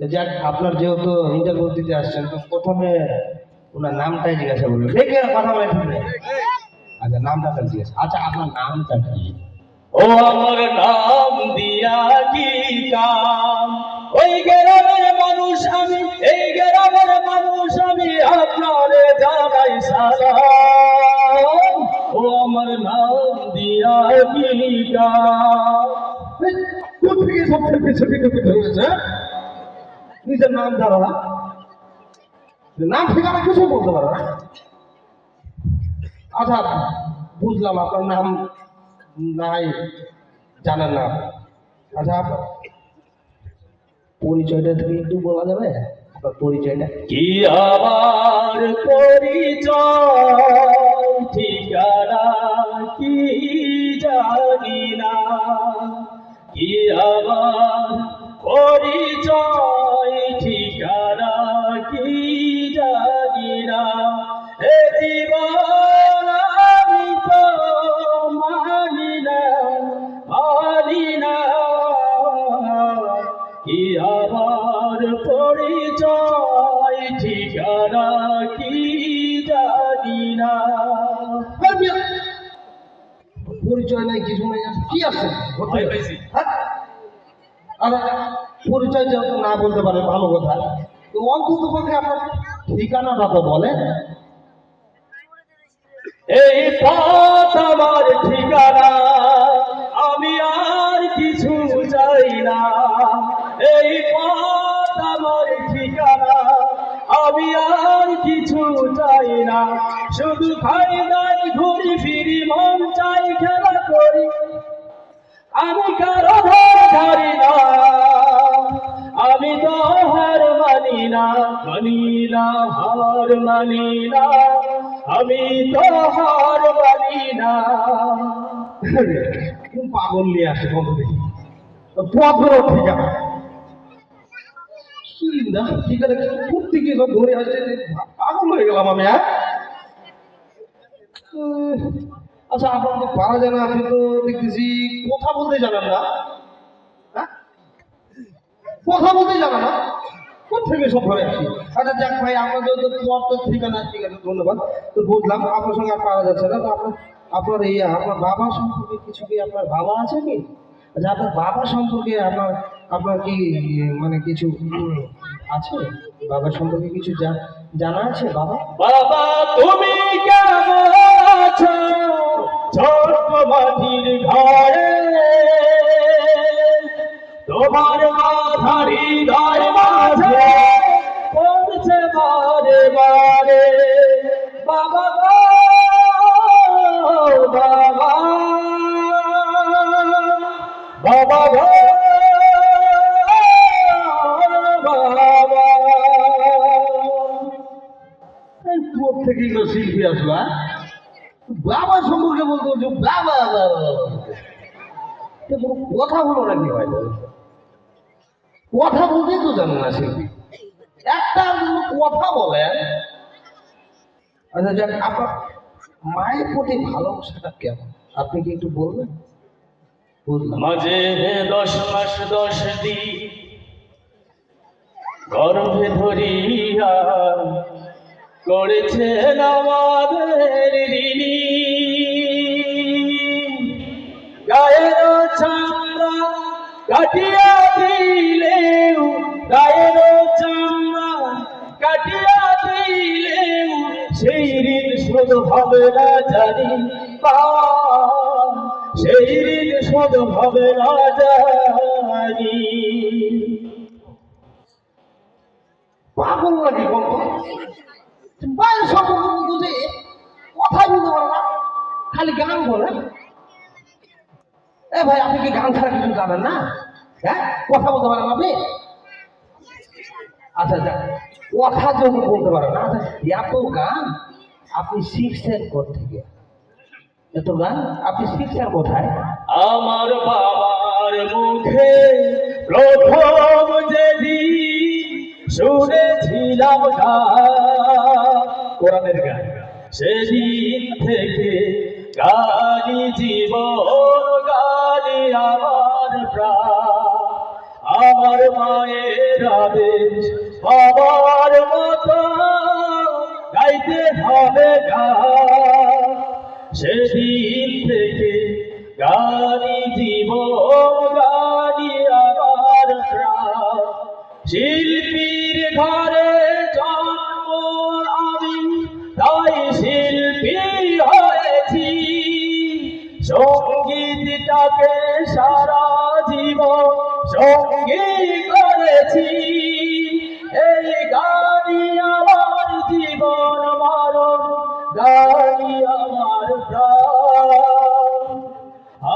যাক আপনার যেহেতু ইন্টারভিউ দিতে আসছেন তো প্রথমে ওনার নামটাই জিজ্ঞাসা করবেন দেখে কথা বলে আচ্ছা নামটা তাহলে জিজ্ঞাসা আচ্ছা আপনার নামটা কি? ও আমার নাম দিয়া কি কাম। ওই গ্রামের মানুষ আমি এই গ্রামের মানুষ আমি আপনারে জানাই সালাম। ও আমার নাম দিয়া কি কাম। এই, কোথা থেকে সব থেকে ছোটি টুকি ধরেছে? নিজের নাম জানো না? নাম ঠিকানা কিছু বলতে পারো না। আচ্ছা বুঝলাম, আপনার নাম নাই, জানেন না। আচ্ছা পরিচয়টা থেকে একটু বলা যাবে? আপনার পরিচয়টা? কি আমার পরিচয়, ঠিকানা কি জানি না। কি আমার পরিচয়? পরিচয় নাই কিছু নাই কি আছে। হ্যাঁ? আরে, পরিচয় যেহেতু না বলতে পারে ভালো কথা তো অন্তত পক্ষে আপনার ঠিকানাটা তো বলে এই পথ আমার ঠিকানা আমি আর কিছু চাই না চাই না শুধু খাই দাই ঘুরি ফিরি মন চাই খেলা করি। আমি কারও ধার ধারি না। আমি তো হার মানি না মানি না হার মানি না। আমি তো হার মানি না। পাগল নিয়ে আসে কত দেখি। পথেরও ঠিকানা কি না সব আসছে হয়ে গেলাম আমি হ্যাঁ? আচ্ছা আপনার তো আপনি তো দেখতেছি, কথা বলতে না হ্যাঁ? কথা বলতে না সব আচ্ছা ভাই ঠিকানা, ঠিক আছে, ধন্যবাদ। তো বুঝলাম, আপনার সঙ্গে আর পারা যাচ্ছে না আপনার আপনার এই, আপনার বাবা সম্পর্কে কিছু কি আপনার বাবা আছে কি? আচ্ছা আপনার বাবা সম্পর্কে আপনার আপনার কি মানে কিছু আছে? বাবার সম্পর্কে কিছু জানা আছে বাবা? বাবা তুমি কেমন আছো? তোমার বাবা থেকে এগুলো শিল্পী আসলো হ্যাঁ? বাবা সম্পর্কে বলতে বলছো, বাবা। কোনো কথা বলো নাকি ভাই কথা বলতেই তো জানো না শিল্পী একটা কথা বলেন আচ্ছা যাক, আপনার মায়ের প্রতি ভালোবাসাটা কেমন? আপনি কি একটু বলবেন? মাঝে দশ মাস, দশ দিন গর্ভে ধরিয়া করেছেন আমাদের ঋণী গায়ের চামড়া কাটিয়া দিলেও, গায়ের চামড়া কাটিয়া দিলেও সেই ঋণ শোধ হবে না জানি সেই ঋণ শোধ হবে না জানি। পাগল নাকি মায়ের সম্পর্কে যে কথাই বলতে পারে না, খালি গান বলে। এ ভাই, আপনি কি গান ছাড়া কিছু জানেন না? হ্যাঁ? কথা বলতে পারেন আপনি? আচ্ছা আচ্ছা। কথা যখন বলতে পারেন না। আচ্ছা এত গান, আপনি শিখছেন থেকে এত গান, আপনি শিখছেন কোথায়? আমার বাবার মুখে প্রথম যেদিন শুনেছিলাম গান কোরআনের গান। সেদিন থেকে গানি জীবন গানি আমার প্রাণ। আমার মায়ের আদেশ বাবার মতো গাইতে হবে গান। সেদিন থেকে গানি জীবন গানি আমার প্রাণ। শিল্পীর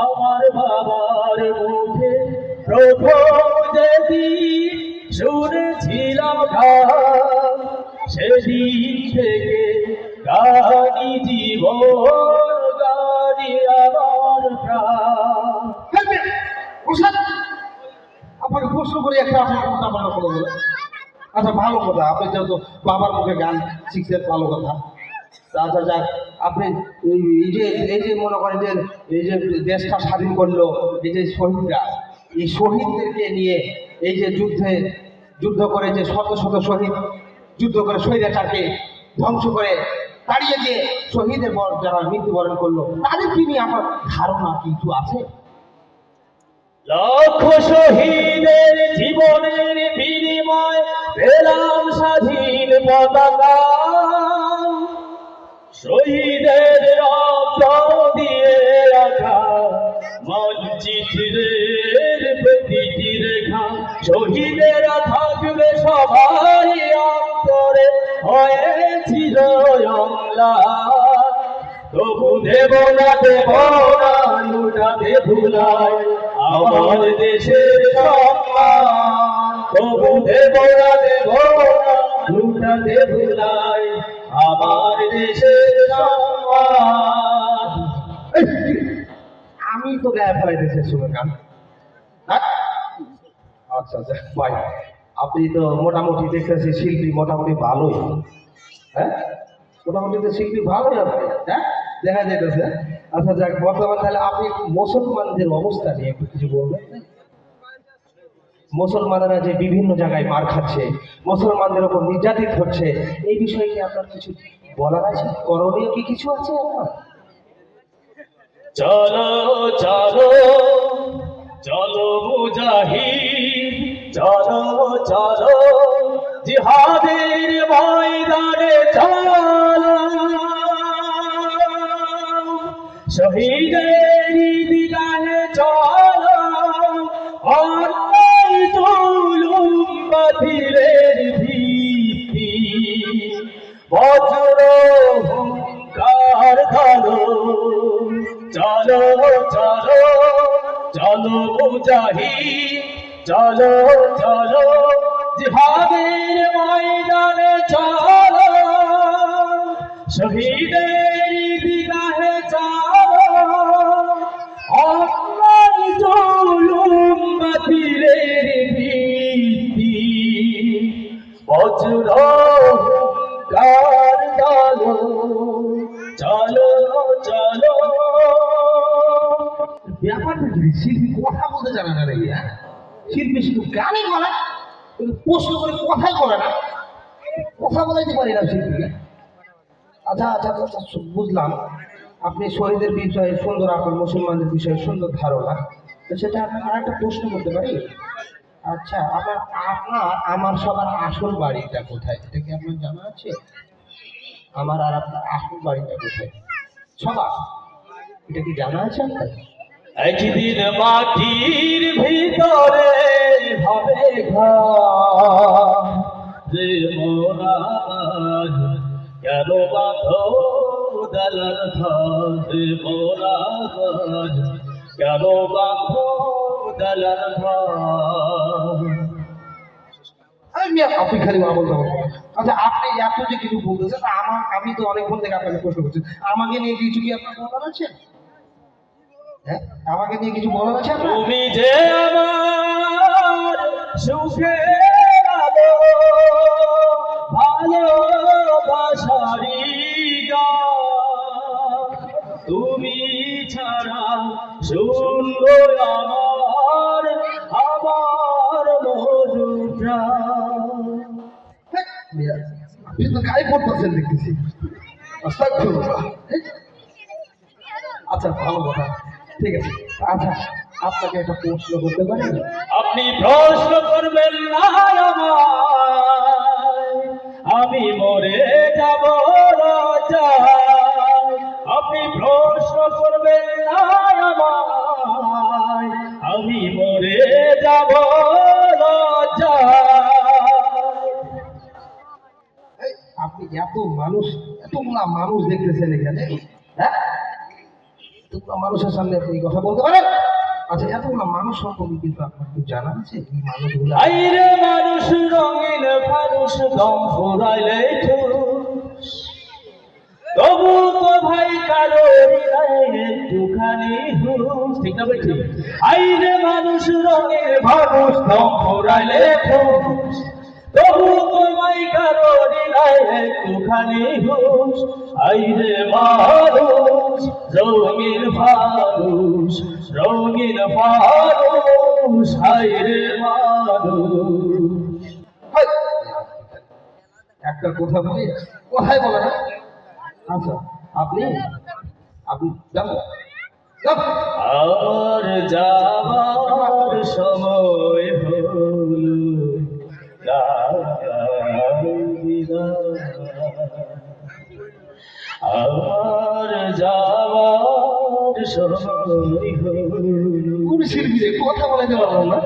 আমার বাবার মুখে প্রথম যেদিন শুনেছিলাম গান, সেদিন থেকে গানি জীবন গানি আমার প্রশ্ন করে একটা আপনার কথা ভালো আচ্ছা ভালো কথা। আপনি যেহেতু বাবার মুখে গান শিখছেন, ভালো কথা। আচ্ছা যাক। আপনি এই যে এই যে মনে করেন যে, এই যে দেশটা স্বাধীন করল, এই যে শহীদরা, এই শহীদদেরকে নিয়ে এই যে যুদ্ধে যুদ্ধ করে যে শত শত শহীদ, যুদ্ধ করে স্বৈরাচারকে ধ্বংস করে তাড়িয়ে দিয়ে শহীদের পর যারা মৃত্যুবরণ করল তাদেরকে নিয়ে আমার ধারণা কিছু আছে? লক্ষ শহীদের জীবনের বিনিময় পেলাম স্বাধীন পতাকা। শহীদের দিয়ে রাখা মানচিত্রের প্রতিটি রেখা শহীদেরা থাকবে, সবাই অন্তরে হয়েছিল তবু দেব না দেব না, লুটাতে ভুলাই আমার দেশের সম্মান। তবু দেব না দেব না, লুটাতে ভুলাই আমার দেশের আমি তো গায়ে ফেলাইতেছি শুনে গান হ্যাঁ? আচ্ছা আচ্ছা ভাই, আপনি তো মোটামুটি দেখতেছি শিল্পী মোটামুটি ভালোই। হ্যাঁ? মোটামুটি তো শিল্পী ভালোই আপনি হ্যাঁ? দেখা যাইতেছে। আচ্ছা যাক, বর্তমান তাহলে আপনি মুসলমানদের অবস্থা নিয়ে একটু কিছু বলবেন। মুসলমানেরা যে বিভিন্ন জায়গায় মার খাচ্ছে, মুসলমানদের ওপর নির্যাতিত হচ্ছে, এই বিষয়ে কি আপনার কিছু বলার আছে? করণীয় কি কিছু আছে আপনার? চলো চলো চলো মুজাহিদ, চলো চলো, জিহাদের ময়দানে চলো। শহীদের হুঙ্কার চলো চলো চলো মুজাহি চলো চলো জিহাদের ময়দানে চলো, শহীদের দিগাহে চলো। অন্যায় জুলুম বাতিলের ভিত্তি বজ্র ব্যাপারটা কি শিল্পী কথা বলতে জানে না রে। হ্যাঁ? শিল্পী শুধু গানই করে কিন্তু প্রশ্ন করে কথাই করে না। কথা বলাইতে পারি না শিল্পীকে। আচ্ছা আচ্ছা আচ্ছা, আচ্ছা বুঝলাম। আপনি শহীদের বিষয়ে সুন্দর আপনার মুসলমানদের বিষয়ে সুন্দর ধারণা। সেটা আর একটা প্রশ্ন করতে পারি? আচ্ছা আপনার আপনার আমার সবার আসল বাড়িটা কোথায়? এটা কি আপনার জানা আছে? আমার আর আপনার আসল বাড়িটা কোথায়? সবার। এটা কি জানা আছে আপনার? একদিন মাটির ভিতরে হবে ঘর যে মোরাজ কেন বাঁধো দালাল ঘর যে মোরাজ কেন বাঁধো দালাল ঘর আমি আপনি খালি আমল যাব আচ্ছা আপনি এত যে কিছু বলতেছেন, আমার আমি তো অনেকক্ষণ থেকে আপনাকে প্রশ্ন করছি। আমাকে নিয়ে কিছু কি আপনার বলার আছে হ্যাঁ? আমাকে নিয়ে কিছু বলার আছে তুমি যে আমার সুখে ভালোবাসারি তুমি ছাড়া সুন্দর আমার আমার মরুটা হ্যাঁ, গায়ে পড়তেছেন দেখতেছি। হ্যাঁ? আচ্ছা ভালো কথা। ঠিক আছে। আচ্ছা আপনাকে একটা প্রশ্ন করতে পারি? আপনি প্রশ্ন করবেন না আমি মরে যাব আপনি প্রশ্ন করবেন না আমি মরে যাব আপনি এত মানুষ এতগুলা মানুষ দেখতেছেন এখানে? মানুষের সামনে আপনি কথা বলতে পারেন আচ্ছা এতগুলা মানুষ সম্পর্কে কিন্তু জানা আছে এই মানুষগুলা আইরে মানুষ, রঙিন মানুষ দম ফুরাইলে। তবু তো ভাই কারও একটুখানি হুস ঠিক না আইরে মানুষ, রঙিন মানুষ দম ফুরাইলে। তবু তো ভাই কারও হৃদয়ে একটুখানি হুস আইরে মানুষ রঙিন মানুষ রঙিন মানুষ আইরে মানুষ! একটা কথা বলি? কথাই বলে না? আচ্ছা আপনি? আপনি যান। আর যাবার কথা বলাইতে পারলাম না।